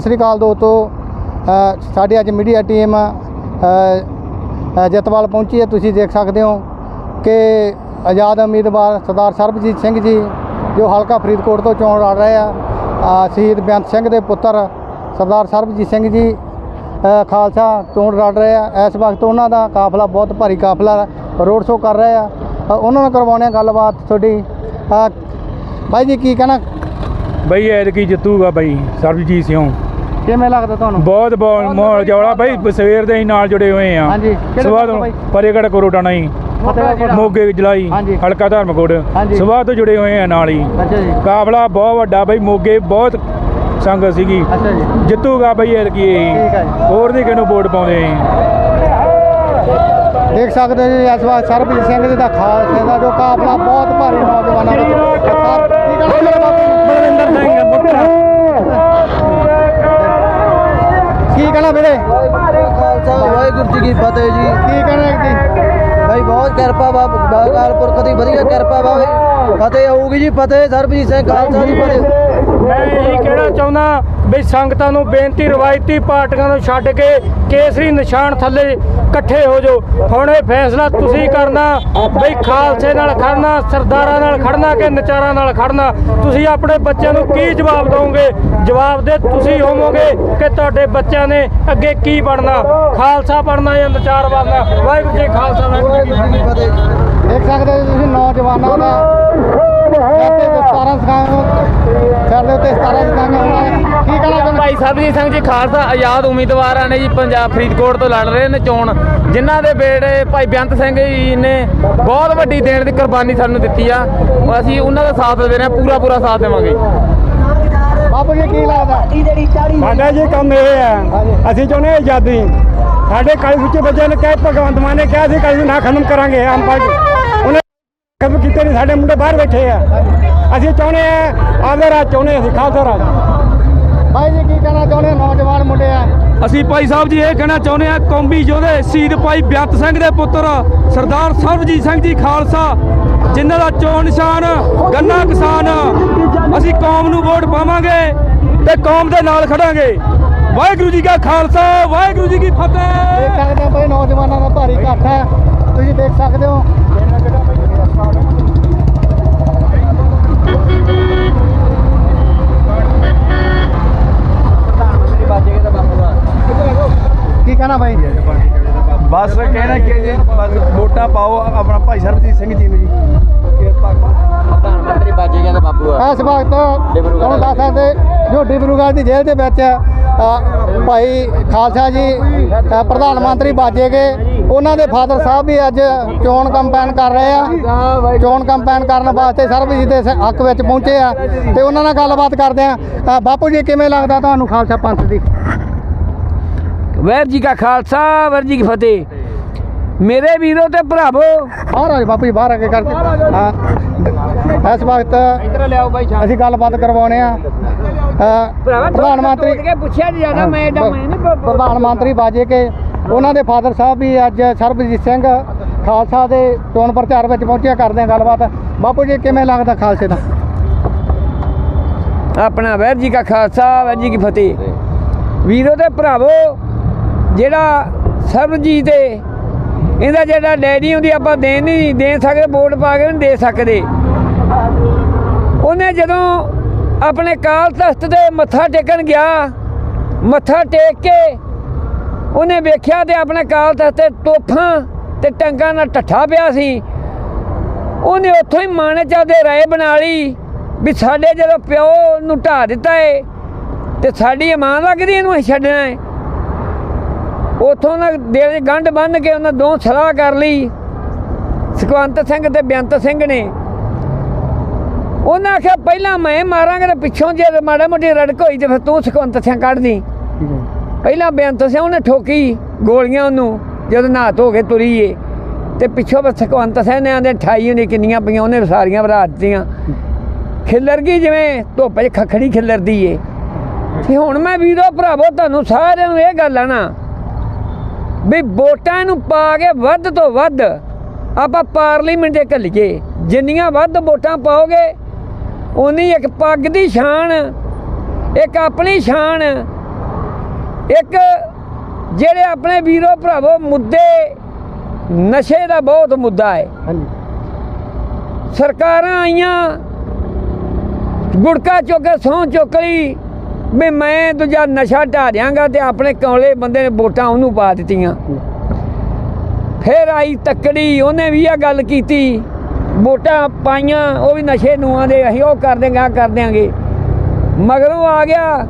ਸਤਿ ਸ੍ਰੀ ਅਕਾਲ ਦੋਸਤੋ। ਸਾਡੀ ਅੱਜ ਮੀਡੀਆ ਟੀਮ ਅ, ਜਤਵਾਲ ਪਹੁੰਚੀ ਹੈ। ਤੁਸੀਂ ਦੇਖ ਸਕਦੇ ਹੋ ਕਿ ਆਜ਼ਾਦ ਉਮੀਦਵਾਰ ਸਰਦਾਰ ਸਰਬਜੀਤ ਸਿੰਘ ਜੀ ਜੋ ਹਲਕਾ ਫਰੀਦਕੋਟ ਤੋਂ ਚੋਣ ਲੜ ਰਹੇ ਆ ਸ਼ਹੀਦ ਬੇਅੰਤ ਸਿੰਘ ਦੇ ਪੁੱਤਰ ਸਰਦਾਰ ਸਰਬਜੀਤ ਸਿੰਘ ਜੀ ਖਾਲਸਾ ਚੋਣ ਲੜ ਰਹੇ ਆ। ਇਸ ਵਕਤ ਉਹਨਾਂ ਦਾ ਕਾਫਲਾ ਬਹੁਤ ਭਾਰੀ ਕਾਫਲਾ ਰੋਡ ਸ਼ੋਅ ਕਰ ਰਹੇ ਆ। ਉਹਨਾਂ ਨਾਲ ਕਰਵਾਉਣੇ ਆ ਗੱਲਬਾਤ ਤੁਹਾਡੀ। ਅ, ਬਾਈ ਜੀ ਕੀ ਕਹਿਣਾ? ਬਈ ਐਤਕੀ ਜਿੱਤੂਗਾ ਬਈ ਸਰਬਜੀਤ ਸਿੰਘ। ਕਿਵੇਂ ਲੱਗਦਾ ਤੁਹਾਨੂੰ? ਬਹੁਤ ਬਹੁਤ ਮਾਹੌਲ ਜੌਲਾ ਬਈ ਸਵੇਰ ਦੇ ਹੀ ਨਾਲ ਜੁੜੇ ਹੋਏ ਆ ਹਾਂਜੀ, ਬਾਈ? ਪਰੇਗੜ ਕੋਰੋਟਾਣਾ ਹੀ ਮੋਗੇ ਜਲਾਈ। ਹਲਕਾ ਧਰਮਕੋਟ। ਸਵੇਰ ਤੋਂ ਜੁੜੇ ਹੋਏ ਆ ਨਾਲ ਹੀ। ਅੱਛਾ ਜੀ। ਕਾਫਲਾ ਬਹੁਤ ਵੱਡਾ ਬਈ ਮੋਗੇ ਬਹੁਤ ਸੰਗਤ ਸੀਗੀ। ਅੱਛਾ ਜੀ। ਜਿੱਤੂਗਾ ਬਈ ਇਹ ਠੀਕ ਹੈ ਜੀ। ਹੋਰ ਨਹੀਂ ਕਿਹਨੂੰ ਵੋਟ ਪਾਉਂਦੇ ਦੇਖ ਸਕਦੇ ਜੀ ਇਸ ਵਾਰ ਸਰਬਜੀਤ ਸਿੰਘ ਜੀ ਦਾ ਖਾਲਸੇ ਦਾ ਜੋ ਕਾਫਲਾ ਬਹੁਤ ਭਾਰੀ ਨੌਜਵਾਨਾਂ ਵਿੱਚ ਕੀ ਬਲਵਿੰਦਰ ਸਿੰਘ ਪੁੱਤਰ ਕੀ ਕਹਿਣਾ ਵੀਰੇ? ਖਾਲਸਾ ਵਾਹਿਗੁਰੂ ਜੀ ਕੀ ਫਤਿਹ ਜੀ। ਕੀ ਕਹਿਣਾ ਜੀ ਭਾਈ ਬਹੁਤ ਕਿਰਪਾ ਬਾ ਅਕਾਲ ਪੁਰਖ ਦੀ ਵਧੀਆ ਕਿਰਪਾ ਬਾਵੇ ਫਤਿਹ ਹੋਊਗੀ ਜੀ ਫਤਿਹ ਸਰਬਜੀਤ ਸਿੰਘ ਖਾਲਸਾ ਜੀ ਫਤਿਹ। ਮੈਂ ਇਹੀ ਕਹਿਣਾ ਚਾਹੁੰਦਾ ਵੀ ਸੰਗਤਾਂ ਨੂੰ ਬੇਨਤੀ, ਰਵਾਇਤੀ ਪਾਰਟੀਆਂ ਨੂੰ ਛੱਡ ਕੇ ਕੇਸਰੀ ਨਿਸ਼ਾਨ ਥੱਲੇ ਇਕੱਠੇ ਹੋ ਜਾਓ। ਹੁਣ ਇਹ ਫੈਸਲਾ ਤੁਸੀਂ ਕਰਨਾ, ਬਈ ਖਾਲਸੇ ਨਾਲ ਖੜਨਾ, ਸਰਦਾਰਾਂ ਨਾਲ ਖੜਨਾ ਕਿ ਨਚਾਰਾਂ ਨਾਲ ਖੜਨਾ? ਤੁਸੀਂ ਆਪਣੇ ਬੱਚਿਆਂ ਨੂੰ ਕੀ ਜਵਾਬ ਦਿਓਗੇ? ਜਵਾਬ ਦੇ ਤੁਸੀਂ ਹੋਵੋਗੇ ਕਿ ਤੁਹਾਡੇ ਬੱਚਿਆਂ ਨੇ ਅੱਗੇ ਕੀ ਬਣਨਾ? ਖਾਲਸਾ ਬਣਨਾ ਜਾਂ ਨਚਾਰ ਬਣਨਾ? ਵਾਹਿਗੁਰੂ ਜੀ ਖਾਲਸਾ, ਵਾਹਿਗੁਰੂ ਜੀ ਫਤਿਹ। ਦੇਖ ਸਕਦੇ ਤੁਸੀਂ ਨੌਜਵਾਨਾਂ ਦਾ 17 ਸਕਾਂ ਸਿਰ ਦੇ ਉੱਤੇ 17 ਸਕਾਂ ਉਹਨਾਂ ਨੇ ਕੀ ਕਹਿਣਾ ਚਾਹੁੰਦੇ? ਭਾਈ ਸਰਬਜੀਤ ਸਿੰਘ ਜੀ ਖਾਲਸਾ ਆਜ਼ਾਦ ਉਮੀਦਵਾਰਾਂ ਨੇ ਜੀ ਪੰਜਾਬ ਫਰੀਦਕੋਟ ਤੋਂ ਲੜ ਰਹੇ ਨੇ ਚੋਣ। ਜਿਨ੍ਹਾਂ ਦੇ ਬੇੜੇ ਭਾਈ ਬੇਅੰਤ ਸਿੰਘ ਜੀ ਨੇ ਬਹੁਤ ਵੱਡੀ ਦੇਣ ਦੀ ਕੁਰਬਾਨੀ ਸਾਨੂੰ ਦਿੱਤੀ ਆ। ਅਸੀਂ ਉਹਨਾਂ ਦਾ ਸਾਥ ਦੇ ਰਹੇ ਹਾਂ ਪੂਰਾ ਪੂਰਾ ਸਾਥ ਦੇਵਾਂਗੇ। ਬਾਪੂ ਜੀ ਕੀ ਲੱਗਦਾ ਸਾਡਾ ਜੀ ਕੰਮ ਇਹ ਹੈ ਅਸੀਂ ਚਾਹੁੰਦੇ ਹਾਂ ਆਜ਼ਾਦੀ। ਸਾਡੇ ਕਾਲੀ ਸੁੱਚੇ ਬੱਚਿਆਂ ਨੇ ਕਿਹਾ ਭਗਵੰਤ ਮਾਨ ਨੇ ਕਿਹਾ ਸੀ ਕਾਲੀ ਨਾ ਖਤਮ ਕਰਾਂਗੇ ਆਮ ਪਾਰਟੀ। ਖਤਮ ਕੀਤੇ ਨਹੀਂ ਸਾਡੇ ਮੁੰਡੇ ਬਾਹਰ ਬੈਠੇ ਆ। ਅਸੀਂ ਚਾਹੁੰਦੇ ਆ ਆਦਰ ਰਾਜ ਚਾਹੁੰਦੇ ਅਸੀਂ ਖਾਲਸਾ ਰਾਜ। ਬਾਈ ਜੀ ਕੀ ਕਹਿਣਾ ਚਾਹੁੰਦੇ ਨੌਜਵਾਨ ਮੁੰਡੇ ਆ। ਅਸੀਂ ਭਾਈ ਸਾਹਿਬ ਜੀ ਇਹ ਕਹਿਣਾ ਚਾਹੁੰਦੇ ਆ ਕੌਮੀ ਯੋਧੇ ਸ਼ਹੀਦ ਭਾਈ ਬੇਅੰਤ ਸਿੰਘ ਦੇ ਪੁੱਤਰ ਸਰਦਾਰ ਸਰਬਜੀਤ ਸਿੰਘ ਜੀ ਖਾਲਸਾ ਜਿਨ੍ਹਾਂ ਦਾ ਚੋਣ ਨਿਸ਼ਾਨ ਗੰਨਾ ਕਿਸਾਨ ਅਸੀਂ ਕੌਮ ਨੂੰ ਵੋਟ ਪਾਵਾਂਗੇ ਤੇ ਕੌਮ ਦੇ ਨਾਲ ਖੜਾਂਗੇ। ਵਾਹਿਗੁਰੂ ਜੀ ਕਾ ਖਾਲਸਾ ਵਾਹਿਗੁਰੂ ਜੀ ਕੀ ਫਤਿਹ। ਵੋਟਾਂ ਪਾਓ ਆਪਣਾ ਭਾਈ ਸਰਬਜੀਤ ਸਿੰਘ ਜੀ ਨੂੰ ਜੀ। ਕਿਰਪਾ ਕਰੋ। ਪ੍ਰਧਾਨ ਮੰਤਰੀ ਬਾਜੇ ਕਹਿੰਦਾ ਬਾਪੂ ਇਸ ਵਕਤ ਤੁਹਾਨੂੰ ਦੱਸ ਸਕਦੇ ਜੋ ਡਿਬਰੂਗੜ੍ਹ ਦੀ ਜੇਲ੍ਹ ਦੇ ਵਿੱਚ ਭਾਈ ਖਾਲਸਾ ਜੀ ਪ੍ਰਧਾਨ ਮੰਤਰੀ ਬਾਜੇ ਗਏ। ਉਹਨਾਂ ਦੇ ਫਾਦਰ ਸਾਹਿਬ ਵੀ ਅੱਜ ਚੋਣ ਕੰਪੇਨ ਕਰ ਰਹੇ ਆ। ਚੋਣ ਕੰਪੇਨ ਕਰਨ ਵਾਸਤੇ ਸਰਬਜੀਤ ਦੇ ਹੱਕ ਵਿੱਚ ਪਹੁੰਚੇ ਆ। ਤੇ ਉਹਨਾਂ ਨਾਲ ਗੱਲਬਾਤ ਕਰਦੇ ਆ। ਬਾਪੂ ਜੀ ਕਿਵੇਂ ਲੱਗਦਾ ਤੁਹਾਨੂੰ ਖਾਲਸਾ ਪੰਥ ਦੀ? ਵਾਹਿਗੁਰੂ ਜੀ ਕਾ ਖਾਲਸਾ ਵਾਹਿਗੁਰੂ ਜੀ ਕੀ ਫਤਿਹ। ਮੇਰੇ ਵੀਰੋ ਤੇ ਭਰਾਵੋ। ਬਾਹਰ ਆ ਜਾਓ ਬਾਪੂ ਜੀ ਬਾਹਰ ਆ ਕੇ ਕਰਕੇ ਹਾਂ। ਇਸ ਵਕਤ ਇੱਧਰ ਲਿਆਓ ਭਾਈ ਅਸੀਂ ਗੱਲਬਾਤ ਕਰਵਾਉਣੇ ਆ। ਪ੍ਰਧਾਨ ਮੰਤਰੀ ਪੁੱਛਿਆ ਜ਼ਿਆਦਾ ਮੈਂ ਏਡਾ ਮੈਂ ਨਹੀਂ ਪ੍ਰਧਾਨ ਮੰਤਰੀ ਬਾਜੇ ਕੇ ਉਹਨਾਂ ਦੇ ਫਾਦਰ ਸਾਹਿਬ ਵੀ ਅੱਜ ਸਰਬਜੀਤ ਸਿੰਘ ਖਾਲਸਾ ਦੇ ਚੋਣ ਪ੍ਰਚਾਰ ਵਿੱਚ ਪਹੁੰਚਿਆ ਕਰਦੇ ਆ ਗੱਲਬਾਤ। ਬਾਪੂ ਜੀ ਕਿਵੇਂ ਲੱਗਦਾ ਖਾਲਸੇ ਦਾ? ਆਪਣਾ ਵਾਹਿਗੁਰੂ ਜੀ ਕਾ ਖਾਲਸਾ ਵਾਹਿਗੁਰੂ ਜੀ ਕੀ ਫਤਿਹ। ਵੀਰੋ ਤੇ ਭਰਾਵੋ ਜਿਹੜਾ ਸਰਬਜੀਤ ਤੇ ਇਹਦਾ ਜਿਹੜਾ ਡੈਡੀ ਹੁੰਦੀ, ਆਪਾਂ ਦੇ ਨਹੀਂ, ਦੇ ਸਕਦੇ, ਵੋਟ ਪਾ ਕੇ ਨਹੀਂ ਦੇ ਸਕਦੇ। ਉਹਨੇ ਜਦੋਂ ਆਪਣੇ ਕਾਲ ਤਖਤ ਤੇ ਮੱਥਾ ਟੇਕਣ ਗਿਆ, ਮੱਥਾ ਟੇਕ ਕੇ ਉਹਨੇ ਵੇਖਿਆ ਤੇ ਆਪਣੇ ਕਾਲ ਤਖਤ ਤੇ ਤੋਫਾਂ ਤੇ ਟੰਗਾਂ ਨਾਲ ਠੱਠਾ ਪਿਆ ਸੀ। ਉਹਨੇ ਉੱਥੋਂ ਹੀ ਮਨ ਚ ਆਪਦੇ ਰਾਏ ਬਣਾ ਲਈ ਵੀ ਸਾਡੇ ਜਦੋਂ ਪਿਓ ਨੂੰ ਢਾ ਦਿੱਤਾ ਏ, ਤੇ ਸਾਡੀ ਇਮਾਨ ਲੱਗਦੀ ਇਹਨੂੰ ਅਸੀਂ ਛੱਡਣਾ ਏ। ਉੱਥੋਂ ਨਾ ਦਿਲ ਗੰਢ ਬੰਨ ਕੇ ਉਹਨਾਂ ਦੋ ਸਲਾਹ ਕਰ ਲਈ। ਸੁਖਵੰਤ ਸਿੰਘ ਤੇ ਬੇਅੰਤ ਸਿੰਘ ਨੇ। ਉਹਨਾਂ ਆਖਿਆ ਪਹਿਲਾਂ ਮੈਂ ਮਾਰਾਂਗਾ ਤੇ ਪਿੱਛੋਂ ਜੇ ਮਾੜਾ ਮੋਟੀ ਰੜਕ ਹੋਈ ਤੇ ਫਿਰ ਤੂੰ ਸੁਖਵੰਤ ਸਿੰਘ ਕੱਢਦੀ। ਪਹਿਲਾਂ ਬੇਅੰਤ ਸਿੰਘ ਉਹਨੇ ਠੋਕੀ ਗੋਲੀਆਂ ਉਹਨੂੰ ਜਦੋਂ ਨਹਾ ਧੋ ਕੇ ਤੁਰੀ ਏ। ਤੇ ਪਿੱਛੋਂ ਬਸ ਸੁਖਵੰਤ ਸਿੰਘ ਨੇ ਆਂਦੇ 28 ਉਹਨੇ ਕਿੰਨੀਆਂ ਪਈਆਂ ਉਹਨੇ ਸਾਰੀਆਂ ਭਰਾ ਦਿੱਤੀਆਂ। ਖਿੱਲਰ ਗਈ ਜਿਵੇਂ ਧੁੱਪ 'ਚ ਖਖੜੀ ਖਿੱਲਰਦੀ ਏ। ਤੇ ਹੁਣ ਮੈਂ ਵੀਰੋ ਭਰਾਵੋ ਤੁਹਾਨੂੰ ਸਾਰਿਆਂ ਨੂੰ ਇਹ ਗੱਲ ਆ ਨਾ ਵੀ ਵੋਟਾਂ ਨੂੰ ਪਾ ਕੇ ਵੱਧ ਤੋਂ ਵੱਧ ਆਪਾਂ ਪਾਰਲੀਮੈਂਟ 'ਚ ਘੱਲੀਏ। ਜਿੰਨੀਆਂ ਵੱਧ ਵੋਟਾਂ ਪਾਓਗੇ ਉਨੀ ਇੱਕ ਪੱਗ ਦੀ ਸ਼ਾਨ ਇੱਕ ਆਪਣੀ ਸ਼ਾਨ ਇੱਕ ਜਿਹੜੇ ਆਪਣੇ ਵੀਰੋ ਭਰਾਵੋ ਮੁੱਦੇ ਨਸ਼ੇ ਦਾ ਬਹੁਤ ਮੁੱਦਾ ਹੈ। ਸਰਕਾਰਾਂ ਆਈਆਂ ਗੁੜਕਾ ਚੁੱਕ ਸਹੁੰ ਚੁੱਕ ਲਈ ਵੀ ਮੈਂ ਦੂਜਾ ਨਸ਼ਾ ਢਾ ਦਿਆਂਗਾ ਤੇ ਆਪਣੇ ਕੌਲੇ ਬੰਦੇ ਨੇ ਵੋਟਾਂ ਉਹਨੂੰ ਪਾ ਦਿੱਤੀਆਂ। ਫਿਰ ਆਈ ਤੱਕੜੀ, ਉਹਨੇ ਵੀ ਇਹ ਗੱਲ ਕੀਤੀ। ਵੋਟਾਂ ਪਾਈਆਂ, ਉਹ ਵੀ ਨਸ਼ੇ ਨੂਆਂ ਦੇ, ਅਸੀਂ ਉਹ ਕਰ ਦੇਂਗੇ ਕਰ ਦਿਆਂਗੇ ਮਗਰੋਂ ਆ ਗਿਆ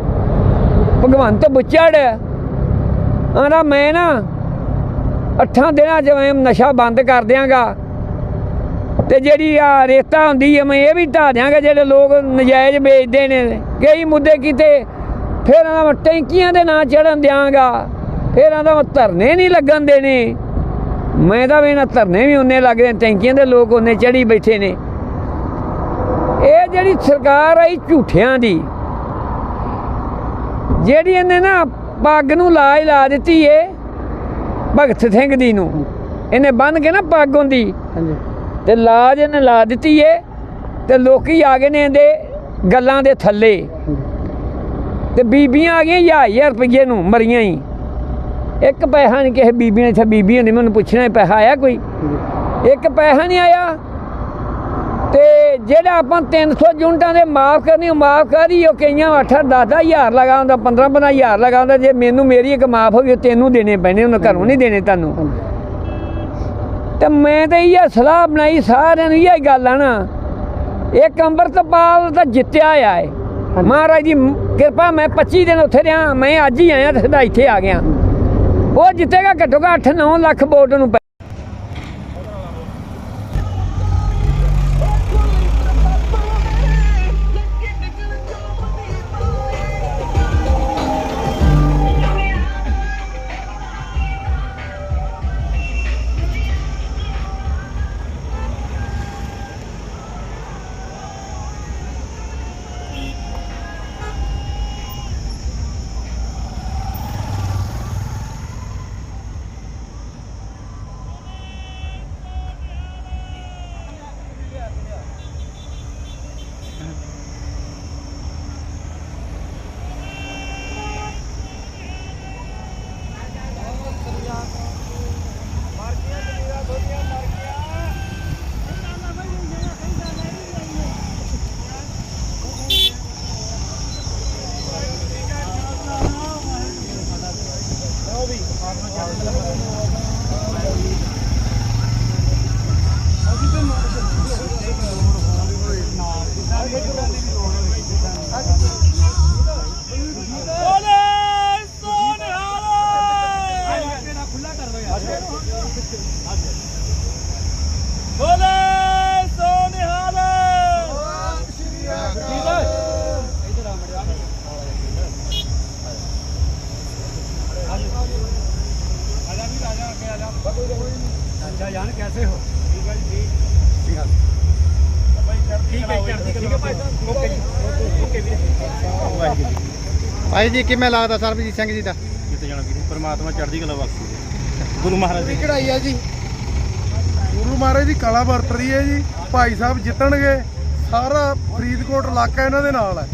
ਭਗਵੰਤ ਬੁੱਚੜ। ਆਂਦਾ ਮੈਂ ਨਾ ਅੱਠਾਂ ਦਿਨਾਂ ਜਿਵੇਂ ਨਸ਼ਾ ਬੰਦ ਕਰ ਦਿਆਂਗਾ। ਤੇ ਜਿਹੜੀ ਆ ਰੇਤਾ ਹੁੰਦੀ ਹੈ ਮੈਂ ਇਹ ਵੀ ਢਾ ਦਿਆਂਗਾ, ਜਿਹੜੇ ਲੋਕ ਨਜਾਇਜ਼ ਵੇਚਦੇ ਨੇ। ਕਈ ਮੁੱਦੇ ਕੀਤੇ, ਫਿਰ ਆਂਦਾ ਮੈਂ ਟੈਂਕੀਆਂ ਦੇ ਨਾਂ ਚੜਨ ਦਿਆਂਗਾ। ਫਿਰ ਆਂਦਾ ਮੈਂ ਧਰਨੇ ਨਹੀਂ ਲੱਗਣ ਦੇਣੇ। ਮੈਂ ਤਾਂ ਵੀ ਨਾ ਧਰਨੇ ਵੀ ਉਹਨੇ ਲੱਗਦੇ ਟੈਂਕੀਆਂ ਦੇ ਲੋਕ ਉਹਨੇ ਚੜੀ ਬੈਠੇ ਨੇ। ਇਹ ਜਿਹੜੀ ਸਰਕਾਰ ਆਈ ਝੂਠਿਆਂ ਦੀ। ਜਿਹੜੀ ਇਹਨੇ ਨਾ ਪੱਗ ਨੂੰ ਲਾਜ ਲਾ ਦਿੱਤੀ ਏ, ਭਗਤ ਸਿੰਘ ਦੀ ਨੂੰ। ਇਹਨੇ ਬੰਨ ਕੇ ਨਾ ਪੱਗ ਹੁੰਦੀ। ਹਾਂਜੀ। ਤੇ ਲਾਜ ਇਹਨੇ ਲਾ ਦਿੱਤੀ ਏ ਤੇ ਲੋਕੀ ਆ ਗਏ ਨੇ ਇਹਦੇ ਗੱਲਾਂ ਦੇ ਥੱਲੇ। ਤੇ ਬੀਬੀਆਂ ਆ ਗਈਆਂ ਹਜ਼ਾਰ ਹਜ਼ਾਰ ਰੁਪਏ ਨੂੰ ਮਰੀਆਂ ਹੀ ਇੱਕ ਪੈਸਾ ਨਹੀਂ ਕਿਸੇ ਬੀਬੀ ਨੇ, ਇੱਥੇ ਬੀਬੀ ਹੁੰਦੀ ਮੈਨੂੰ ਪੁੱਛਣਾ ਇਹ ਪੈਸਾ ਆਇਆ ਕੋਈ? ਇੱਕ ਪੈਸਾ ਨਹੀਂ ਆਇਆ। ਤੇ ਜਿਹੜਾ ਆਪਾਂ 300 ਯੂਨਿਟਾਂ ਦੇ ਮਾਫ ਕਰਨੀ, ਉਹ ਮਾਫ ਕਰੀ ਉਹ ਕਈਆਂ 8 10 ਹਜ਼ਾਰ ਲਗਾਉਂਦਾ ਹੁੰਦਾ 15 15 ਹਜ਼ਾਰ ਲਗਾਉਂਦਾ ਜੇ ਮੈਨੂੰ ਮੇਰੀ ਇੱਕ ਮਾਫ ਹੋ ਗਈ ਤੈਨੂੰ ਦੇਣੇ ਪੈਣੇ, ਉਹਨਾਂ ਘਰੋਂ ਨਹੀਂ ਦੇਣੇ ਤੁਹਾਨੂੰ। ਤੇ ਮੈਂ ਤਾਂ ਇਹ ਸਲਾਹ ਬਣਾਈ ਸਾਰਿਆਂ ਨੂੰ ਇਹ ਗੱਲ ਆ ਨਾ। ਇੱਕ ਅੰਮ੍ਰਿਤਪਾਲ ਤਾਂ ਜਿੱਤਿਆ ਆ ਹੈ ਮਹਾਰਾਜ ਦੀ ਮ- ਕਿਰਪਾ ਮੈਂ 25 ਦਿਨ ਉੱਥੇ ਰਿਹਾ ਮੈਂ ਅੱਜ ਹੀ ਆਇਆ ਤੇ ਸਿੱਧਾ ਇੱਥੇ ਆ ਗਿਆ। ਉਹ ਜਿੱਤੇਗਾ ਘੱਟੋ ਘੱਟ 9 ਲੱਖ ਵੋਟ ਨੂੰ ਭਾਈ ਜੀ ਕਿਵੇਂ ਲੱਗਦਾ ਸਰਬਜੀਤ ਸਿੰਘ ਜੀ ਦਾ? ਜਿੱਤ ਜਾਣਾ ਵੀਰੇ ਪਰਮਾਤਮਾ ਚੜ੍ਹਦੀ ਕਲਾ ਬਖਸ਼ੇ ਗੁਰੂ ਮਹਾਰਾਜ ਦੀ। ਚੜਾਈ ਆ ਜੀ? ਗੁਰੂ ਮਹਾਰਾਜ ਦੀ ਕਲਾ ਵਰਤ ਰਹੀ ਹੈ ਜੀ। ਭਾਈ ਸਾਹਿਬ ਜਿੱਤਣਗੇ ਸਾਰਾ ਫਰੀਦਕੋਟ ਇਲਾਕਾ ਇਹਨਾਂ ਦੇ ਨਾਲ ਹੈ।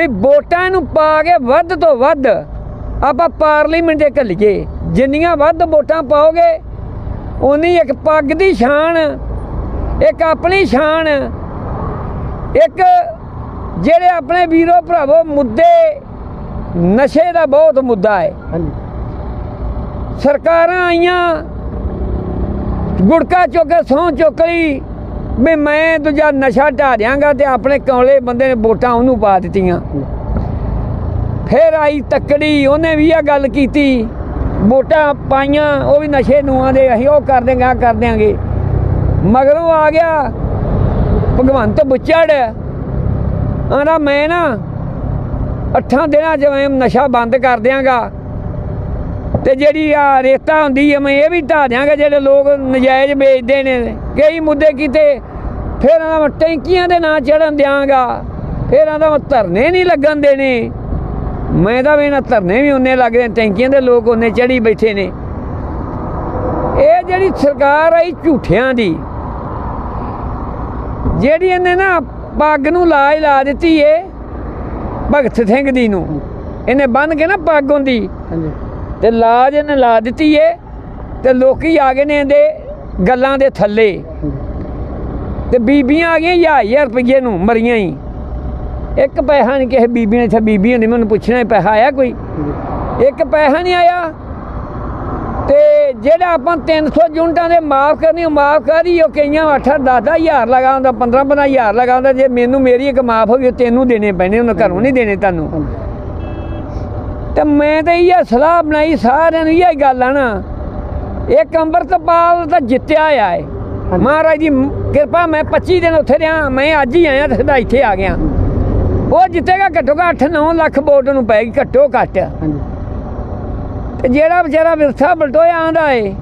ਵੀ ਵੋਟਾਂ ਨੂੰ ਪਾ ਕੇ ਵੱਧ ਤੋਂ ਵੱਧ ਆਪਾਂ ਪਾਰਲੀਮੈਂਟ ਦੇ ਘੱਲੀਏ। ਜਿੰਨੀਆਂ ਵੱਧ ਵੋਟਾਂ ਪਾਓਗੇ ਉਨੀ ਇੱਕ ਪੱਗ ਦੀ ਸ਼ਾਨ ਇੱਕ ਆਪਣੀ ਸ਼ਾਨ ਇੱਕ ਜਿਹੜੇ ਆਪਣੇ ਵੀਰੋ ਭਰਾਵੋ ਮੁੱਦੇ ਨਸ਼ੇ ਦਾ ਬਹੁਤ ਮੁੱਦਾ ਹੈ। ਸਰਕਾਰਾਂ ਆਈਆਂ ਗੁੜਕਾ ਚੁੱਕ ਕੇ ਸਹੁੰ ਚੁੱਕ ਲਈ ਵੀ ਮੈਂ ਦੂਜਾ ਨਸ਼ਾ ਢਾ ਦਿਆਂਗਾ ਤੇ ਆਪਣੇ ਕੌਲੇ ਬੰਦੇ ਨੇ ਵੋਟਾਂ ਉਹਨੂੰ ਪਾ ਦਿੱਤੀਆਂ। ਫਿਰ ਆਈ ਤੱਕੜੀ, ਉਹਨੇ ਵੀ ਇਹ ਗੱਲ ਕੀਤੀ। ਵੋਟਾਂ ਪਾਈਆਂ, ਉਹ ਵੀ ਨਸ਼ੇ ਨੂੰ ਆਂਦੇ ਅਸੀਂ ਉਹ ਕਰ ਦੇਂਗੇ ਕਰ ਦਿਆਂਗੇ ਮਗਰੋਂ ਆ ਗਿਆ, ਭਗਵੰਤ ਬੁੱਚੜ। ਆਂਦਾ ਮੈਂ ਨਾ ਅੱਠਾਂ ਦਿਨਾਂ 'ਚ ਨਸ਼ਾ ਬੰਦ ਕਰ ਦਿਆਂਗਾ। ਤੇ ਜਿਹੜੀ ਆ ਰੇਤਾ ਹੁੰਦੀ ਹੈ ਮੈਂ ਇਹ ਵੀ ਢਾ ਦਿਆਂਗਾ, ਜਿਹੜੇ ਲੋਕ ਨਜਾਇਜ਼ ਵੇਚਦੇ ਨੇ। ਕਈ ਮੁੱਦੇ ਕੀਤੇ ਫਿਰ ਆਂਦਾ ਮੈਂ ਟੈਂਕੀਆਂ ਦੇ ਨਾਂ ਚੜਨ ਦਿਆਂਗਾ। ਫਿਰ ਆਂਦਾ ਮੈਂ ਧਰਨੇ ਨਹੀਂ ਲੱਗਣ ਦੇਣੇ। ਮੈਂ ਤਾਂ ਵੀ ਨਾ ਧਰਨੇ ਵੀ ਉਹਨੇ ਲੱਗਦੇ ਨੇ, ਟੈਂਕੀਆਂ ਦੇ ਲੋਕ ਉਹਨੇ ਚੜੀ ਬੈਠੇ ਨੇ। ਇਹ ਜਿਹੜੀ ਸਰਕਾਰ ਆਈ ਝੂਠਿਆਂ ਦੀ ਜਿਹੜੀ ਇਹਨੇ ਨਾ ਪੱਗ ਨੂੰ ਲਾਜ ਲਾ ਦਿੱਤੀ ਏ ਭਗਤ ਸਿੰਘ ਦੀ ਨੂੰ। ਇਹਨੇ ਬੰਨ ਕੇ ਨਾ ਪੱਗ ਹੁੰਦੀ ਤੇ ਲਾਜ ਇਹਨੇ ਲਾ ਦਿੱਤੀ ਏ ਤੇ ਲੋਕੀ ਆ ਗਏ ਨੇ ਇਹਦੇ ਗੱਲਾਂ ਦੇ ਥੱਲੇ। ਤੇ ਬੀਬੀਆਂ ਆ ਗਈਆਂ ਹਜ਼ਾਰ ਹਜ਼ਾਰ ਰੁਪਏ ਨੂੰ ਮਰੀਆਂ ਹੀ। ਇੱਕ ਪੈਸਾ ਨਹੀਂ ਕਿਸੇ ਬੀਬੀ ਨੇ ਇੱਥੇ ਬੀਬੀ ਹੁੰਦੀ ਮੈਨੂੰ ਪੁੱਛਣਾ ਪੈਸਾ ਆਇਆ ਕੋਈ? ਇੱਕ ਪੈਸਾ ਨਹੀਂ ਆਇਆ। ਤੇ ਜਿਹੜਾ ਆਪਾਂ 300 ਯੂਨਿਟਾਂ ਦੇ ਮਾਫ ਕਰਨੀ, ਉਹ ਮਾਫ ਕਰੀ ਉਹ ਕਈਆਂ 8 10 ਹਜ਼ਾਰ ਲਗਾਉਂਦਾ 15 15 ਹਜ਼ਾਰ ਲਗਾਉਂਦਾ ਜੇ ਮੈਨੂੰ ਮੇਰੀ ਇੱਕ ਮਾਫ ਹੋ ਗਈ, ਉਹ ਤੈਨੂੰ ਦੇਣੇ ਪੈਣੇ, ਉਹਨਾਂ ਘਰੋਂ ਨਹੀਂ ਦੇਣੇ ਤੁਹਾਨੂੰ। ਤੇ ਮੈਂ ਤਾਂ ਇਹ ਸਲਾਹ ਬਣਾਈ, ਸਾਰਿਆਂ ਨੂੰ ਇਹ ਗੱਲ ਆ ਨਾ। ਇਹ ਅੰਮ੍ਰਿਤਪਾਲ ਤਾਂ ਜਿੱਤਿਆ ਆ ਏ ਮਹਾਰਾਜ ਦੀ ਮ- ਕਿਰਪਾ ਮੈਂ 25 ਦਿਨ ਉੱਥੇ ਰਿਹਾ ਮੈਂ ਅੱਜ ਹੀ ਆਇਆ ਤੇ ਸਿੱਧਾ ਇੱਥੇ ਆ ਗਿਆ। ਉਹ ਜਿੱਤੇਗਾ ਘੱਟੋ ਘੱਟ 9 ਲੱਖ ਵੋਟ ਨੂੰ ਪੈਗੀ ਘੱਟੋ ਘੱਟ। ਹਾਂਜੀ। ਤੇ ਜਿਹੜਾ ਵਿਚਾਰਾ ਵਿਰਥਾ ਬਲਟੋਇਆ ਆਂਦਾ ਏ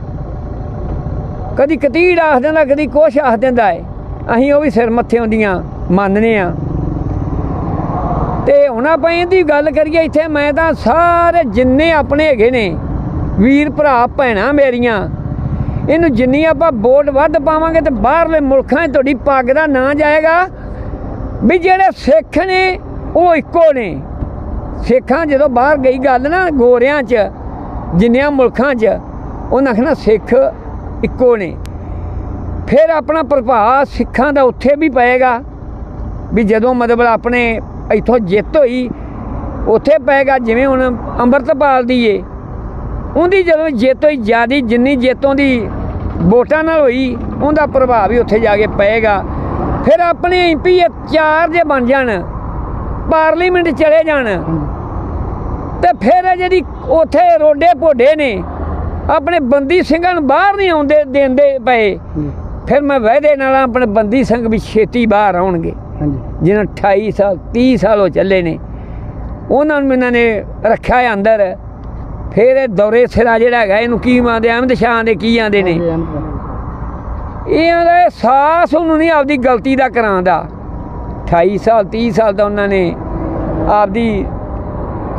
ਕਦੀ ਕਤੀੜ ਆਖ ਦਿੰਦਾ ਕਦੀ ਕੁਛ ਆਖ ਦਿੰਦਾ ਏ ਅਸੀਂ ਉਹ ਵੀ ਸਿਰ ਮੱਥੇ ਹੁੰਦੀਆਂ ਮੰਨਨੇ ਆ। ਤੇ ਹੁਣ ਆਪਾਂ ਇਹਦੀ ਗੱਲ ਕਰੀਏ ਇੱਥੇ ਮੈਂ ਤਾਂ ਸਾਰੇ ਜਿੰਨੇ ਆਪਣੇ ਹੈਗੇ ਨੇ ਵੀਰ ਭਰਾ ਭੈਣਾਂ ਮੇਰੀਆਂ ਇਹਨੂੰ ਜਿੰਨੀ ਆਪਾਂ ਵੋਟ ਵੱਧ ਪਾਵਾਂਗੇ ਤੇ ਬਾਹਰਲੇ ਮੁਲਕਾਂ 'ਚ ਤੁਹਾਡੀ ਪੱਗ ਦਾ ਨਾਂ ਜਾਏਗਾ। ਵੀ ਜਿਹੜੇ ਸਿੱਖ ਨੇ, ਉਹ ਇੱਕੋ ਨੇ। ਸਿੱਖਾਂ ਜਦੋਂ ਬਾਹਰ ਗਈ ਗੱਲ ਨਾ ਗੋਰਿਆਂ 'ਚ, ਜਿੰਨਿਆਂ ਮੁਲਕਾਂ 'ਚ, ਉਹਨਾਂ ਆਖਣਾ ਸਿੱਖ ਇੱਕੋ ਨੇ। ਫਿਰ ਆਪਣਾ ਪ੍ਰਭਾਵ ਸਿੱਖਾਂ ਦਾ ਉੱਥੇ ਵੀ ਪਏਗਾ। ਵੀ ਜਦੋਂ ਮਤਲਬ ਆਪਣੇ ਇੱਥੋਂ ਜਿੱਤ ਹੋਈ, ਉੱਥੇ ਪਏਗਾ ਜਿਵੇਂ ਹੁਣ ਅੰਮ੍ਰਿਤਪਾਲ ਦੀ ਏ। ਉਹਦੀ ਜਦੋਂ ਜਿੱਤ ਜਿਆਦੀ ਜਿੰਨੀ ਜਿੱਤੋਂ ਦੀ ਵੋਟਾਂ ਨਾਲ ਹੋਈ ਉਹਦਾ ਪ੍ਰਭਾਵ ਵੀ ਉੱਥੇ ਜਾ ਕੇ ਪਏਗਾ। ਫਿਰ ਆਪਣੇ ਐਮਪੀ ਚਾਰ ਜੇ ਬਣ ਜਾਣ ਪਾਰਲੀਮੈਂਟ ਚਲੇ ਜਾਣ ਤੇ ਫਿਰ ਜਿਹੜੀ ਉੱਥੇ ਰੋਡੇ ਭੋਡੇ ਨੇ ਆਪਣੇ ਬੰਦੀ ਸਿੰਘਾਂ ਨੂੰ ਬਾਹਰ ਨਹੀਂ ਆਉਂਦੇ ਦਿੰਦੇ ਪਏ। ਫਿਰ ਮੈਂ ਵਾਅਦੇ ਨਾਲ ਆਪਣੇ ਬੰਦੀ ਸਿੰਘ ਵੀ ਛੇਤੀ ਬਾਹਰ ਆਉਣਗੇ। ਜਿਹਨਾਂ 28 ਸਾਲ 30 ਸਾਲ ਹੋ ਚੱਲੇ ਨੇ ਉਹਨਾਂ ਨੂੰ ਇਹਨਾਂ ਨੇ ਰੱਖਿਆ ਹੈ ਅੰਦਰ। ਫਿਰ ਇਹ ਦੌਰੇ ਸਿਰਾ ਜਿਹੜਾ ਹੈਗਾ ਇਹਨੂੰ ਕੀ ਮੰਨਦੇ ਅਹਿਮਦ ਸ਼ਾਹ ਦੇ ਕੀ ਆਂਦੇ ਨੇ? ਇਹ ਆਂਦਾ ਸਾਸ ਉਹਨੂੰ ਨਹੀਂ ਆਪਦੀ ਗਲਤੀ ਦਾ ਕਰਾਂਦਾ। 28 ਸਾਲ 30 ਸਾਲ ਦਾ ਉਹਨਾਂ ਨੇ ਆਪਦੀ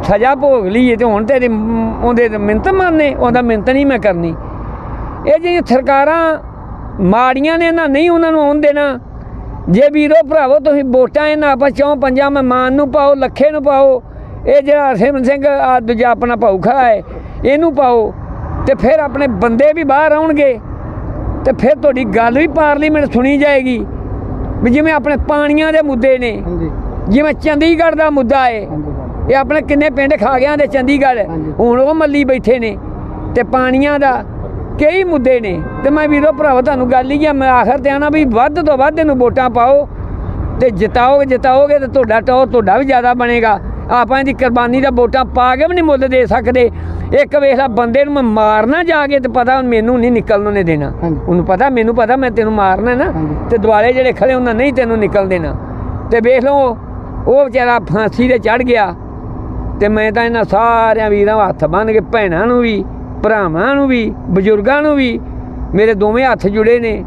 ਸਜ਼ਾ ਭੋਗ ਲਈ ਤੇ ਹੁਣ ਤੇ ਉਹਦੇ ਮਿੰਤ ਮੰਨਨੇ ਉਹਦਾ ਮਿੰਤ ਨਹੀਂ ਮੈਂ ਕਰਨੀ। ਇਹ ਜਿਹੜੀਆਂ ਸਰਕਾਰਾਂ ਮਾੜੀਆਂ ਨੇ ਨਾ ਨਹੀਂ ਉਹਨਾਂ ਨੂੰ ਆਉਣ ਦੇਣਾ। ਜੇ ਵੀਰੋ ਭਰਾਵੋ ਤੁਸੀਂ ਵੋਟਾਂ ਇਹਨਾਂ ਆਪਾਂ ਚੌਂ ਪੰਜਾਂ ਮਹਿਮਾਨ ਨੂੰ ਪਾਓ ਲੱਖੇ ਨੂੰ ਪਾਓ ਇਹ ਜਿਹੜਾ ਹਰਸਿਮਰਤ ਸਿੰਘ ਆ ਦੂਜਾ ਆਪਣਾ ਭਾਊ ਖੜਾ ਹੈ ਇਹਨੂੰ ਪਾਓ ਤੇ ਫਿਰ ਆਪਣੇ ਬੰਦੇ ਵੀ ਬਾਹਰ ਆਉਣਗੇ ਤੇ ਫਿਰ ਤੁਹਾਡੀ ਗੱਲ ਵੀ ਪਾਰਲੀਮੈਂਟ ਸੁਣੀ ਜਾਏਗੀ ਵੀ ਜਿਵੇਂ ਆਪਣੇ ਪਾਣੀਆਂ ਦੇ ਮੁੱਦੇ ਨੇ ਜਿਵੇਂ ਚੰਡੀਗੜ੍ਹ ਦਾ ਮੁੱਦਾ ਹਾਂਜੀ ਇਹ ਆਪਣੇ ਕਿੰਨੇ ਪਿੰਡ ਖਾ ਗਿਆ ਦੇ ਚੰਡੀਗੜ੍ਹ। ਹੁਣ ਉਹ ਮੱਲੀ ਬੈਠੇ ਨੇ ਤੇ ਪਾਣੀਆਂ ਦਾ ਕਈ ਮੁੱਦੇ ਨੇ। ਤੇ ਮੈਂ ਵੀਰੋ ਭਰਾਵੋ ਤੁਹਾਨੂੰ ਗੱਲ ਹੀ ਆ ਮੈਂ ਆਖਰ ਤੇ ਆਣਾ ਵੀ ਵੱਧ ਤੋਂ ਵੱਧ ਇਹਨੂੰ ਵੋਟਾਂ ਪਾਓ ਤੇ ਜਿਤਾਓਗੇ ਜਿਤਾਓਗੇ ਤੇ ਤੁਹਾਡਾ ਟੋ ਤੁਹਾਡਾ ਵੀ ਜ਼ਿਆਦਾ ਬਣੇਗਾ। ਆਪਾਂ ਇਹਦੀ ਕੁਰਬਾਨੀ ਦਾ ਵੋਟਾਂ ਪਾ ਕੇ ਵੀ ਨਹੀਂ ਮੁੱਲ ਦੇ ਸਕਦੇ। ਇੱਕ ਵੇਖ ਲਾ ਬੰਦੇ ਨੂੰ ਮੈਂ ਮਾਰਨਾ ਜਾ ਕੇ ਤੇ ਪਤਾ ਮੈਨੂੰ ਨਹੀਂ ਨਿਕਲਣ ਉਹਨੇ ਦੇਣਾ। ਉਹਨੂੰ ਪਤਾ ਮੈਨੂੰ ਪਤਾ ਮੈਂ ਤੈਨੂੰ ਮਾਰਨਾ ਨਾ। ਤੇ ਦੁਆਲੇ ਜਿਹੜੇ ਖੜੇ ਉਹਨਾਂ ਨਹੀਂ ਤੈਨੂੰ ਨਿਕਲ ਦੇਣਾ। ਤੇ ਵੇਖ ਲਓ ਉਹ ਵਿਚਾਰਾ ਫਾਂਸੀ ਤੇ ਚੜ ਗਿਆ। ਤੇ ਮੈਂ ਤਾਂ ਇਹਨਾਂ ਸਾਰਿਆਂ ਵੀਰਾਂ ਨੂੰ ਹੱਥ ਬੰਨ ਕੇ ਭੈਣਾਂ ਨੂੰ ਵੀ ਭਰਾਵਾਂ ਨੂੰ ਵੀ ਬਜ਼ੁਰਗਾਂ ਨੂੰ ਵੀ ਮੇਰੇ ਦੋਵੇਂ ਹੱਥ ਜੁੜੇ ਨੇ।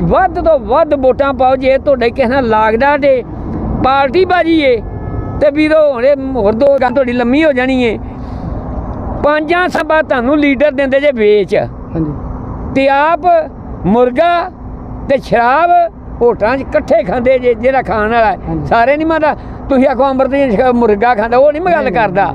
ਵੱਧ ਤੋਂ ਵੱਧ ਵੋਟਾਂ ਪਾਓ ਜੇ ਤੁਹਾਡੇ ਕਿਸੇ ਨਾਲ ਲੱਗਦਾ ਤੇ ਪਾਰਟੀ ਬਾਜੀ ਏ। ਤੇ ਵੀਰੋ ਹੁਣੇ ਹੋਰ ਦੋ ਗਾਂ ਤੁਹਾਡੀ ਲੰਮੀ ਹੋ ਜਾਣੀ ਏ। ਪੰਜਾਂ ਸਭਾ ਤੁਹਾਨੂੰ ਲੀਡਰ ਦਿੰਦੇ ਜੇ ਵੇਚ। ਹਾਂਜੀ। ਤੇ ਆਪ ਮੁਰਗਾ ਤੇ ਸ਼ਰਾਬ ਹੋਟਲਾਂ 'ਚ ਇਕੱਠੇ ਖਾਂਦੇ ਜੇ ਜਿਹੜਾ ਖਾਣ ਵਾਲਾ। ਸਾਰੇ ਨਹੀਂ ਮਾਦਾ ਤੁਸੀਂ ਆਖੋ ਅੰਮ੍ਰਿਤ ਮੁਰਗਾ ਖਾਂਦਾ ਉਹ ਨਹੀਂ ਮੈਂ ਗੱਲ ਕਰਦਾ।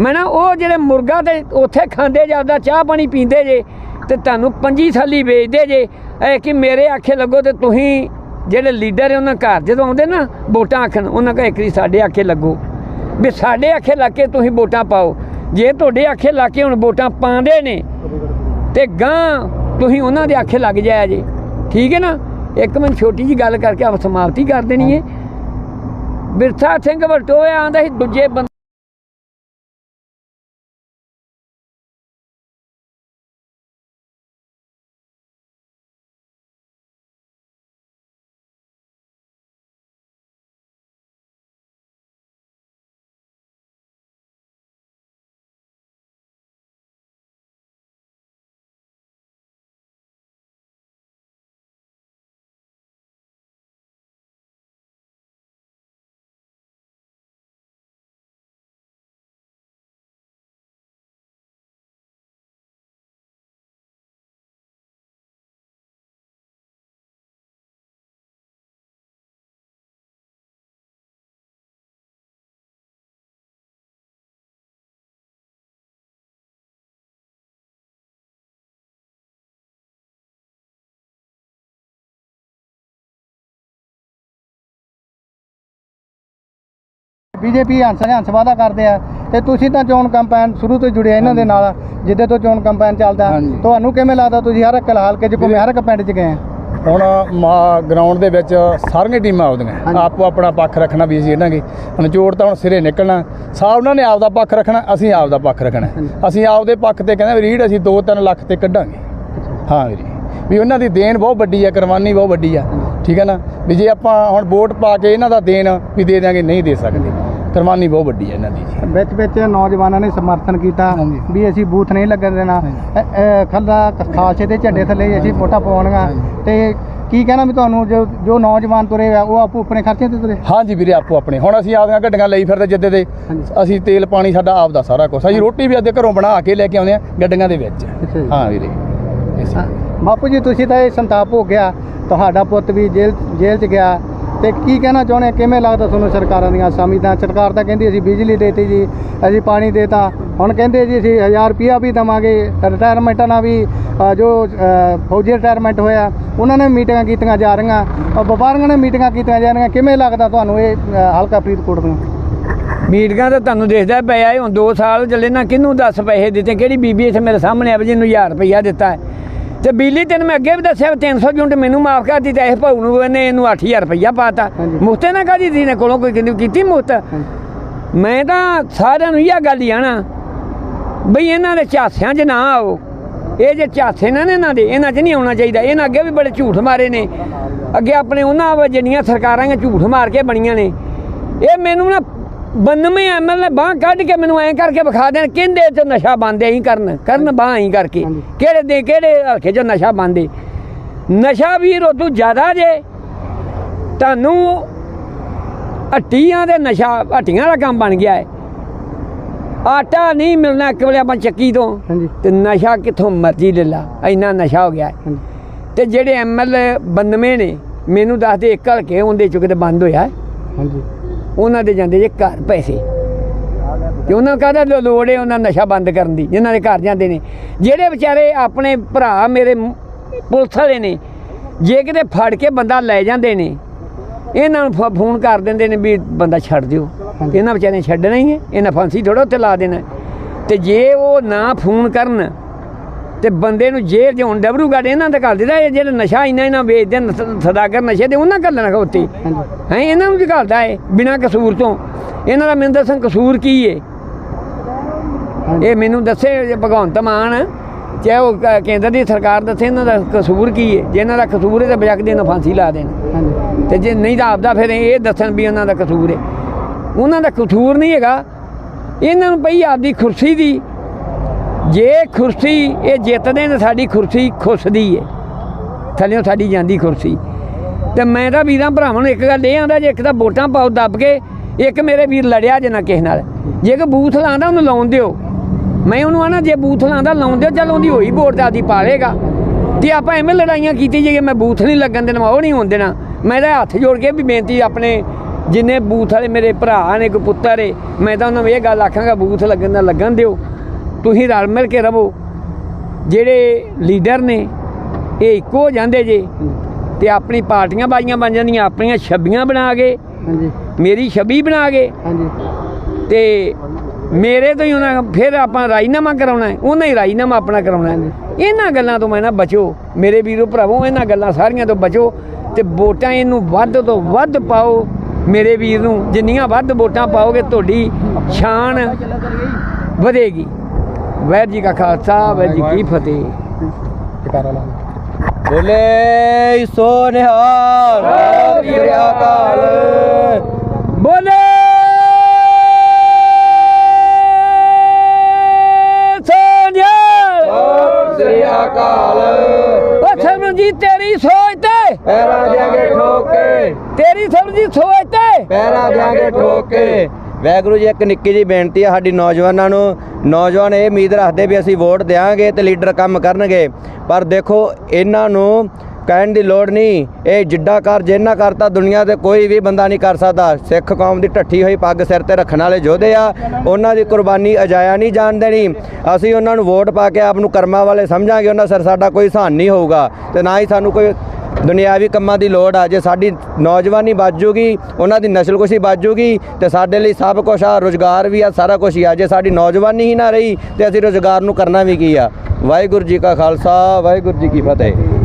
ਮੈਂ ਨਾ ਉਹ ਜਿਹੜੇ ਮੁਰਗਾ ਤੇ ਉੱਥੇ ਖਾਂਦੇ ਜਾਂਦਾ ਚਾਹ ਪਾਣੀ ਪੀਂਦੇ ਜੇ ਤੇ ਤੁਹਾਨੂੰ ਪੰਜੀ ਥਾਲੀ ਵੇਚਦੇ ਜੇ ਇਹ ਕਿ ਮੇਰੇ ਆਖੇ ਲੱਗੋ ਤੇ ਤੁਸੀਂ ਜਿਹੜੇ ਲੀਡਰ ਹੈ ਉਹਨਾਂ ਘਰ, ਜਦੋਂ ਆਉਂਦੇ ਨਾ, ਵੋਟਾਂ ਆਖਣ, ਉਹਨਾਂ ਕਹੇ ਇੱਕ ਸਾਡੇ ਆਖੇ ਲੱਗੋ। ਵੀ ਸਾਡੇ ਆਖੇ ਲੱਗ ਕੇ ਤੁਸੀਂ ਵੋਟਾਂ ਪਾਓ। ਜੇ ਤੁਹਾਡੇ ਆਖੇ ਲੱਗ ਕੇ ਹੁਣ ਵੋਟਾਂ ਪਾਉਂਦੇ ਨੇ, ਤੇ ਗਾਂ ਤੁਸੀਂ ਉਹਨਾਂ ਦੇ ਆਖੇ ਲੱਗ ਜਾਇਆ ਜੇ। ਠੀਕ ਹੈ ਨਾ? ਇੱਕ ਮਿੰਟ ਛੋਟੀ ਜੀ ਗੱਲ ਕਰਕੇ ਆਪ ਸਮਾਪਤੀ ਕਰ ਦੇਣੀ ਹੈ। ਬਿਰਥਾ ਸਿੰਘ ਵਲਟੋਏ ਆਂਦਾ ਸੀ, ਦੂਜੇ ਬੀਜੇਪੀ ਹੰਸ ਨੇ ਹੰਸ ਵਾਦਾ ਕਰਦੇ ਆ ਤੇ ਤੁਸੀਂ ਤਾਂ ਚੋਣ ਕੰਪੇਨ ਸ਼ੁਰੂ ਤੋਂ ਜੁੜੇ ਆ ਇਹਨਾਂ ਦੇ ਨਾਲ ਜਿੱਦੇ ਤੋਂ ਚੋਣ ਕੰਪੇਨ ਚੱਲਦਾ। ਤੁਹਾਨੂੰ ਕਿਵੇਂ ਲੱਗਦਾ ਤੁਸੀਂ ਹਰ ਇੱਕ ਹਲਕੇ 'ਚ ਘੁੰਮੇ ਹਰ ਇੱਕ ਪਿੰਡ 'ਚ ਗਏ ਆ? ਹੁਣ ਗਰਾਊਂਡ ਦੇ ਵਿੱਚ ਸਾਰੀਆਂ ਟੀਮਾਂ ਆਉਂਦੀਆਂ। ਆਪੋ ਆਪਣਾ ਪੱਖ ਰੱਖਣਾ ਵੀ ਅਸੀਂ ਇਹਨਾਂ ਕੀ ਨਿਚੋੜ ਤਾਂ ਹੁਣ ਸਿਰੇ ਨਿਕਲਣਾ। ਸਾ ਉਹਨਾਂ ਨੇ ਆਪਦਾ ਪੱਖ ਰੱਖਣਾ ਅਸੀਂ ਆਪਦਾ ਪੱਖ ਰੱਖਣਾ। ਅਸੀਂ ਆਪਦੇ ਪੱਖ ਤੇ ਕਹਿੰਦੇ ਵੀ ਰੀਡ ਅਸੀਂ 2-3 ਲੱਖ ਤੇ ਕੱਢਾਂਗੇ। ਹਾਂ ਵੀਰੇ। ਵੀ ਉਹਨਾਂ ਦੀ ਦੇਣ ਬਹੁਤ ਵੱਡੀ ਆ ਕੁਰਬਾਨੀ ਬਹੁਤ ਵੱਡੀ ਆ। ਠੀਕ ਹੈ ਨਾ? ਵੀ ਜੇ ਆਪਾਂ ਹੁਣ ਵੋਟ ਪਾ ਕੇ ਇਹਨਾਂ ਦਾ ਦੇਣ ਵੀ ਦੇ ਦਿਆਂਗੇ ਨਹੀਂ ਦੇ ਸਕਦੇ। ਕੁਰਬਾਨੀ ਬਹੁਤ ਵੱਡੀ ਆ ਇਹਨਾਂ ਦੀ ਜੀ। ਵਿੱਚ ਵਿੱਚ ਨੌਜਵਾਨਾਂ ਨੇ ਸਮਰਥਨ ਕੀਤਾ ਹਾਂਜੀ। ਵੀ ਅਸੀਂ ਬੂਥ ਨਹੀਂ ਲੱਗਣ ਦੇਣਾ। ਅ- ਅ, ਖੱਲਾ ਖਾਲਸੇ ਦੇ ਝੰਡੇ ਥੱਲੇ ਹੀ ਅਸੀਂ ਵੋਟਾਂ ਪਾਉਣੀਆਂ। ਤੇ ਕੀ ਕਹਿਣਾ ਵੀ ਤੁਹਾਨੂੰ ਜੋ ਜੋ ਨੌਜਵਾਨ ਤੁਰੇ ਆ ਉਹ ਆਪੋ ਆਪਣੇ ਖਰਚੇ ਤੇ ਤੁਰੇ? ਹਾਂਜੀ ਵੀਰੇ ਆਪੋ ਆਪਣੇ। ਹੁਣ ਅਸੀਂ ਆਪਦੀਆਂ ਗੱਡੀਆਂ ਲਈ ਫਿਰਦੇ ਜਿੱਦੇ ਦੇ ਅਸੀਂ ਤੇਲ ਪਾਣੀ ਸਾਡਾ ਆਪਦਾ ਸਾਰਾ ਕੁਝ ਅਸੀਂ ਰੋਟੀ ਵੀ ਆਪਦੇ ਘਰੋਂ ਬਣਾ ਕੇ ਲੈ ਕੇ ਆਉਂਦੇ ਆ ਗੱਡੀਆਂ ਦੇ ਵਿੱਚ। ਅੱਛਾ ਜੀ। ਹਾਂ ਵੀਰੇ। ਬਾਪੂ ਜੀ ਤੁਸੀਂ ਤਾਂ ਇਹ ਸੰਤਾਪ ਹੋ ਗਿਆ। ਤੁਹਾਡਾ ਪੁੱਤ ਵੀ ਜੇਲ੍ਹ ਜੇਲ੍ਹ 'ਚ ਗਿਆ। ਤੇ ਕੀ ਕਹਿਣਾ ਚਾਹੁੰਦੇ ਕਿਵੇਂ ਲੱਗਦਾ ਤੁਹਾਨੂੰ ਸਰਕਾਰਾਂ ਦੀਆਂ ਸਮਝਦਾ ਸਰਕਾਰ ਤਾਂ ਕਹਿੰਦੀ ਅਸੀਂ ਬਿਜਲੀ ਦੇਤੀ ਜੀ, ਅਸੀਂ ਪਾਣੀ ਦੇਤਾ। ਹੁਣ ਕਹਿੰਦੇ ਜੀ ਅਸੀਂ 1000 ਰੁਪਿਆ ਵੀ ਦਵਾਂਗੇ ਰਿਟਾਇਰਮੈਂਟਾਂ ਨਾਲ ਵੀ ਜੋ ਫੌਜੀ ਰਿਟਾਇਰਮੈਂਟ ਹੋਇਆ, ਉਹਨਾਂ ਨੇ ਮੀਟਿੰਗਾਂ ਕੀਤੀਆਂ ਜਾ ਰਹੀਆਂ। ਔਰ ਵਪਾਰੀਆਂ ਨੇ ਮੀਟਿੰਗਾਂ ਕੀਤੀਆਂ ਜਾ ਰਹੀਆਂ। ਕਿਵੇਂ ਲੱਗਦਾ ਤੁਹਾਨੂੰ ਇਹ ਹਲਕਾ ਫਰੀਦਕੋਟ ਨੂੰ? ਮੀਟਿੰਗਾਂ ਤਾਂ ਤੁਹਾਨੂੰ ਦੇਖਦਾ ਪਿਆ ਇਹ ਹੁਣ 2 ਸਾਲ ਚੱਲੇ ਨਾ, ਕਿਹਨੂੰ 10 ਪੈਸੇ ਦਿੱਤੇ? ਕਿਹੜੀ ਬੀਬੀ ਇੱਥੇ ਮੇਰੇ ਸਾਹਮਣੇ ਆ ਵੀ ਜਿਹਨੂੰ 1000 ਰੁਪਈਆ ਦਿੱਤਾ ਹੈ? ਤੇ ਬਿਜਲੀ ਤੈਨੂੰ ਮੈਂ ਅੱਗੇ ਵੀ ਦੱਸਿਆ ਵੀ 300 ਯੂਨਿਟ ਮੈਨੂੰ ਮਾਫ ਕਰ ਦਿੱਤੀ ਤੇ ਇਹ ਭਾਊ ਨੂੰ ਇਹਨੇ ਇਹਨੂੰ 8000 ਰੁਪਈਆ ਪਾਤਾ। ਮੁਫਤੇ ਨਾ ਕਾਦੀ ਦੀ ਨੇ ਕੋਲੋਂ ਕੋਈ ਕਿੰਨੀ ਕੀਤੀ ਮੁਫਤ। ਮੈਂ ਤਾਂ ਸਾਰਿਆਂ ਨੂੰ ਇਹ ਗੱਲ ਹੀ ਆਣਾ ਬਈ ਇਹਨਾਂ ਦੇ ਝਾਸਿਆਂ 'ਚ ਨਾ ਆਓ। ਇਹ ਜੇ ਝਾਸੇ ਨਾ ਨੇ ਇਹਨਾਂ ਦੇ ਇਹਨਾਂ 'ਚ ਨਹੀਂ ਆਉਣਾ ਚਾਹੀਦਾ। ਇਹਨਾਂ ਅੱਗੇ ਵੀ ਬੜੇ ਝੂਠ ਮਾਰੇ ਨੇ। ਅੱਗੇ ਆਪਣੇ ਉਹਨਾਂ ਜਿਹੜੀਆਂ ਸਰਕਾਰਾਂ ਨੇ ਝੂਠ ਮਾਰ ਕੇ ਬਣੀਆਂ ਨੇ। ਇਹ ਮੈਨੂੰ ਨਾ 92 ਐਮਐਲ ਨੇ ਬਾਹ ਕੱਢ ਕੇ ਮੈਨੂੰ ਐਂ ਕਰਕੇ ਵਿਖਾ ਦੇਣ ਕਹਿੰਦੇ ਚ ਨਸ਼ਾ ਬੰਦ ਐਂ ਕਰਨ ਕਰਨ ਬਾਹ ਐਂ ਕਰਕੇ। ਕਿਹੜੇ ਦੇ ਕਿਹੜੇ ਹਲਕੇ ਚ ਨਸ਼ਾ ਬੰਦੇ? ਨਸ਼ਾ ਵੀਰ ਉਦੋਂ ਜ਼ਿਆਦਾ ਜੇ ਤੁਹਾਨੂੰ ਹੱਟੀਆਂ ਦੇ ਨਸ਼ਾ ਹੱਟੀਆਂ ਦਾ ਕੰਮ ਬਣ ਗਿਆ ਹੈ ਆਟਾ ਨਹੀਂ ਮਿਲਣਾ ਇੱਕ ਵੇਲੇ ਆਪਾਂ ਚੱਕੀ ਤੋਂ। ਤੇ ਨਸ਼ਾ ਕਿੱਥੋਂ ਮਰਜ਼ੀ ਲੈ ਲਾ ਇੰਨਾ ਨਸ਼ਾ ਹੋ ਗਿਆ ਹੈ। ਤੇ ਜਿਹੜੇ ਐਮਐਲ 92 ਨੇ ਮੈਨੂੰ ਦੱਸਦੇ ਇੱਕ ਹਲਕੇ ਉਹਦੇ ਚੁੱਕ ਤੇ ਬੰਦ ਹੋਇਆ ਹੈ। ਹਾਂਜੀ। ਉਹਨਾਂ ਦੇ ਜਾਂਦੇ ਜੇ ਘਰ ਪੈਸੇ। ਤੇ ਉਹਨਾਂ ਕਾਹਦਾ ਲੋ- ਲੋੜ ਹੈ ਉਹਨਾਂ ਨਸ਼ਾ ਬੰਦ ਕਰਨ ਦੀ ਜਿਨ੍ਹਾਂ ਦੇ ਘਰ ਜਾਂਦੇ ਨੇ। ਜਿਹੜੇ ਵਿਚਾਰੇ ਆਪਣੇ ਭਰਾ ਮੇਰੇ ਪੁਲਿਸ ਵਾਲੇ ਨੇ ਜੇ ਕਿਤੇ ਫੜ ਕੇ ਬੰਦਾ ਲੈ ਜਾਂਦੇ ਨੇ ਇਹਨਾਂ ਨੂੰ ਫੋਨ ਕਰ ਦਿੰਦੇ ਨੇ ਵੀ ਬੰਦਾ ਛੱਡ ਦਿਓ। ਇਹਨਾਂ ਵਿਚਾਰਿਆਂ ਨੇ ਛੱਡਣਾ ਹੀ ਹੈ ਇਹਨਾਂ ਫਾਂਸੀ ਥੋੜਾ ਉੱਤੇ ਲਾ ਦੇਣਾ। ਤੇ ਜੇ ਉਹ ਨਾ ਫੋਨ ਕਰਨ ਤੇ ਬੰਦੇ ਨੂੰ ਜੇਲ੍ਹ ਚ ਹੁਣ ਡਬਰੂਗੜ ਇਹਨਾਂ ਤੇ ਕਰ ਦਿੱਤਾ ਇਹ ਜਿਹੜੇ ਨਸ਼ਾ ਇੰਨਾ ਇਹਨਾਂ ਵੇਚਦੇ ਸਦਾਗਰ ਨਸ਼ੇ ਦੇ ਉਹਨਾਂ ਘੱਲਣਾ ਉੱਤੇ ਹੈ ਇਹਨਾਂ ਨੂੰ ਘਾਲਦਾ ਹੈ ਬਿਨਾਂ ਕਸੂਰ ਤੋਂ। ਇਹਨਾਂ ਦਾ ਮੈਨੂੰ ਦੱਸਣ ਕਸੂਰ ਕੀ ਹੈ ਇਹ ਮੈਨੂੰ ਦੱਸੇ ਭਗਵੰਤ ਮਾਨ ਚਾਹੇ ਉਹ ਕੇਂਦਰ ਦੀ ਸਰਕਾਰ ਦੱਸੇ ਇਹਨਾਂ ਦਾ ਕਸੂਰ ਕੀ ਹੈ ਜੇ ਇਹਨਾਂ ਦਾ ਕਸੂਰ ਹੈ ਤਾਂ ਬਜਕ ਦੇ ਨੂੰ ਫਾਂਸੀ ਲਾ ਦੇਣ। ਤੇ ਜੇ ਨਹੀਂ ਤਾਂ ਆਪਦਾ ਫਿਰ ਇਹ ਦੱਸਣ ਵੀ ਉਹਨਾਂ ਦਾ ਕਸੂਰ ਹੈ ਉਹਨਾਂ ਦਾ ਕਸੂਰ ਨਹੀਂ ਹੈਗਾ। ਇਹਨਾਂ ਨੂੰ ਪਈ ਆਪਦੀ ਕੁਰਸੀ ਦੀ ਜੇ ਕੁਰਸੀ ਇਹ ਜਿੱਤਦੇ ਨੇ ਸਾਡੀ ਕੁਰਸੀ ਖੁੱਸਦੀ ਹੈ ਥੱਲਿਓਂ ਸਾਡੀ ਜਾਂਦੀ ਕੁਰਸੀ ਤੇ ਮੈਂ ਤਾਂ ਵੀਰਾਂ ਭਰਾਵਾਂ ਨੂੰ ਇੱਕ ਗੱਲ ਇਹ ਆਂਦਾ, ਜੇ ਇੱਕ ਤਾਂ ਵੋਟਾਂ ਪਾਓ ਦੱਬ ਕੇ, ਇੱਕ ਮੇਰੇ ਵੀਰ ਲੜਿਆ ਜੇ ਨਾ ਕਿਸੇ ਨਾਲ। ਜੇ ਕਿ ਬੂਥ ਲਾਉਂਦਾ, ਉਹਨੂੰ ਲਾਉਣ ਦਿਓ। ਮੈਂ ਉਹਨੂੰ ਆਣਾ ਜੇ ਬੂਥ ਲਾਉਂਦਾ, ਲਾਉਣ ਦਿਓ, ਚੱਲ ਉਹਦੀ ਹੋਈ ਵੋਟ ਤਾਂ ਆਦੀ ਪਾ ਲੇਗਾ ਤੇ ਆਪਾਂ ਐਵੇਂ ਲੜਾਈਆਂ ਕੀਤੀ ਜਾਈਏ ਮੈਂ ਬੂਥ ਨਹੀਂ ਲੱਗਣ ਦੇਣਾ ਉਹ ਨਹੀਂ ਹੋਣ ਦੇਣਾ। ਮੈਂ ਤਾਂ ਹੱਥ ਜੋੜ ਕੇ ਵੀ ਬੇਨਤੀ ਆਪਣੇ ਜਿੰਨੇ ਬੂਥ ਵਾਲੇ ਮੇਰੇ ਭਰਾ ਨੇ, ਕੋਈ ਪੁੱਤਰ ਏ, ਮੈਂ ਤਾਂ ਉਹਨਾਂ ਨੂੰ ਇਹ ਗੱਲ ਆਖਾਂਗਾ, ਬੂਥ ਲੱਗਣ ਦਾ ਲੱਗਣ ਦਿਓ। ਤੁਸੀਂ ਰਲ ਮਿਲ ਕੇ ਰਵੋ ਜਿਹੜੇ ਲੀਡਰ ਨੇ ਇਹ ਇੱਕੋ ਹੋ ਜਾਂਦੇ ਜੇ। ਤੇ ਆਪਣੀ ਪਾਰਟੀਆਂ ਬਾਜੀਆਂ ਬਣ ਜਾਂਦੀਆਂ ਆਪਣੀਆਂ ਛੱਬੀਆਂ ਬਣਾ ਕੇ ਹਾਂਜੀ। ਮੇਰੀ ਛਵੀ ਬਣਾ ਕੇ। ਹਾਂਜੀ। ਤੇ ਮੇਰੇ ਤੋਂ ਹੀ ਉਹਨਾਂ ਫਿਰ ਆਪਾਂ ਰਾਜੀਨਾਮਾ ਕਰਾਉਣਾ ਹੈ। ਉਹਨਾਂ ਹੀ ਰਾਜੀਨਾਮਾ ਆਪਣਾ ਕਰਾਉਣਾ ਹੈ। ਇਹਨਾਂ ਗੱਲਾਂ ਤੋਂ ਮੈਂ ਨਾ ਬਚੋ। ਮੇਰੇ ਵੀਰੋ ਭਰਾਵੋ ਇਹਨਾਂ ਗੱਲਾਂ ਸਾਰੀਆਂ ਤੋਂ ਬਚੋ। ਤੇ ਵੋਟਾਂ ਇਹਨੂੰ ਵੱਧ ਤੋਂ ਵੱਧ ਪਾਓ। ਮੇਰੇ ਵੀਰ ਨੂੰ ਜਿੰਨੀਆਂ ਵੱਧ ਵੋਟਾਂ ਪਾਓਗੇ ਤੁਹਾਡੀ ਸ਼ਾਨ ਵਧੇਗੀ। ਵਾਹਿਗੁਰੂ ਜੀ ਕਾ ਖਾਲਸਾ ਵਾਹਿਗੁਰੂ ਜੀ ਕੀ ਫਤਿਹ। ਟਿਕਾਰਾ ਲਾ ਬੋਲੇ ਸੋ ਨਿਹਾਲ ਸ੍ਰੀ ਅਕਾਲ। ਬੋਲੇ ਸੋਨਿਆ ਸ੍ਰੀ ਅਕਾਲ। ਉਹ ਸਰਬਜੀਤ ਤੇਰੀ ਸੋਚ ਤੇ। ਪੈਰਾਂ ਦਿਆਂਗੇ ਠੋਕੇ ਤੇਰੀ ਸਰਬਜੀਤ ਸੋਚ ਤੇ। ਪੈਰਾਂ ਦਿਆਂਗੇ ਠੋਕੇ ਵੈਗੁਰੂ ਜੀ, ਇੱਕ ਨਿੱਕੀ ਜੀ ਬੇਨਤੀ ਆ ਸਾਡੀ ਨੌਜਵਾਨਾਂ ਨੂੰ। ਨੌਜਵਾਨ ਇਹ ਉਮੀਦ ਰੱਖਦੇ ਵੀ ਅਸੀਂ ਵੋਟ ਦੇਵਾਂਗੇ ਤੇ ਲੀਡਰ ਕੰਮ ਕਰਨਗੇ। ਪਰ ਦੇਖੋ, ਇਹਨਾਂ ਨੂੰ ਕਹਿਣ ਦੀ ਲੋੜ ਨਹੀਂ। ਇਹ ਜਿੱਡਾ ਕਰ, ਜਿੰਨਾ ਕਰਤਾ ਦੁਨੀਆ ਤੇ ਕੋਈ ਵੀ ਬੰਦਾ ਨਹੀਂ ਕਰ ਸਕਦਾ। ਸਿੱਖ ਕੌਮ ਦੀ ਢੱਠੀ ਹੋਈ ਪੱਗ ਸਿਰ ਤੇ ਰੱਖਣ ਵਾਲੇ ਯੋਧੇ ਆ। ਉਹਨਾਂ ਦੀ ਕੁਰਬਾਨੀ ਅਜਾਇਆ ਨਹੀਂ ਜਾਣ ਦੇਣੀ। ਅਸੀਂ ਉਹਨਾਂ ਨੂੰ ਵੋਟ ਪਾ ਕੇ ਆਪ ਨੂੰ ਕਰਮਾਂ ਵਾਲੇ ਸਮਝਾਂਗੇ। ਉਹਨਾਂ ਸਿਰ ਸਾਡਾ ਕੋਈ ਸਹਾਨ ਨਹੀਂ ਹੋਊਗਾ ਤੇ ਨਾ ਹੀ ਸਾਨੂੰ ਕੋਈ ਦੁਨਿਆਵੀ ਕੰਮਾਂ ਦੀ ਲੋੜ ਆ। ਜੇ ਸਾਡੀ ਨੌਜਵਾਨੀ ਬਾਜੂਗੀ ਉਹਨਾਂ ਦੀ ਨਸਲਕੁਸ਼ੀ ਬਾਜੂਗੀ ਤੇ ਸਾਡੇ ਲਈ ਸਭ ਕੁਝ ਆ, ਰੋਜ਼ਗਾਰ ਵੀ ਆ, ਸਾਰਾ ਕੁਝ ਹੀ ਆ। ਜੇ ਸਾਡੀ ਨੌਜਵਾਨੀ ਹੀ ਨਾ ਰਹੀ, ਤੇ ਅਸੀਂ ਰੋਜ਼ਗਾਰ ਨੂੰ ਕਰਨਾ ਵੀ ਕੀ ਆ? ਵਾਹਿਗੁਰੂ ਜੀ ਕਾ ਖਾਲਸਾ, ਵਾਹਿਗੁਰੂ ਜੀ ਕੀ ਫਤਿਹ।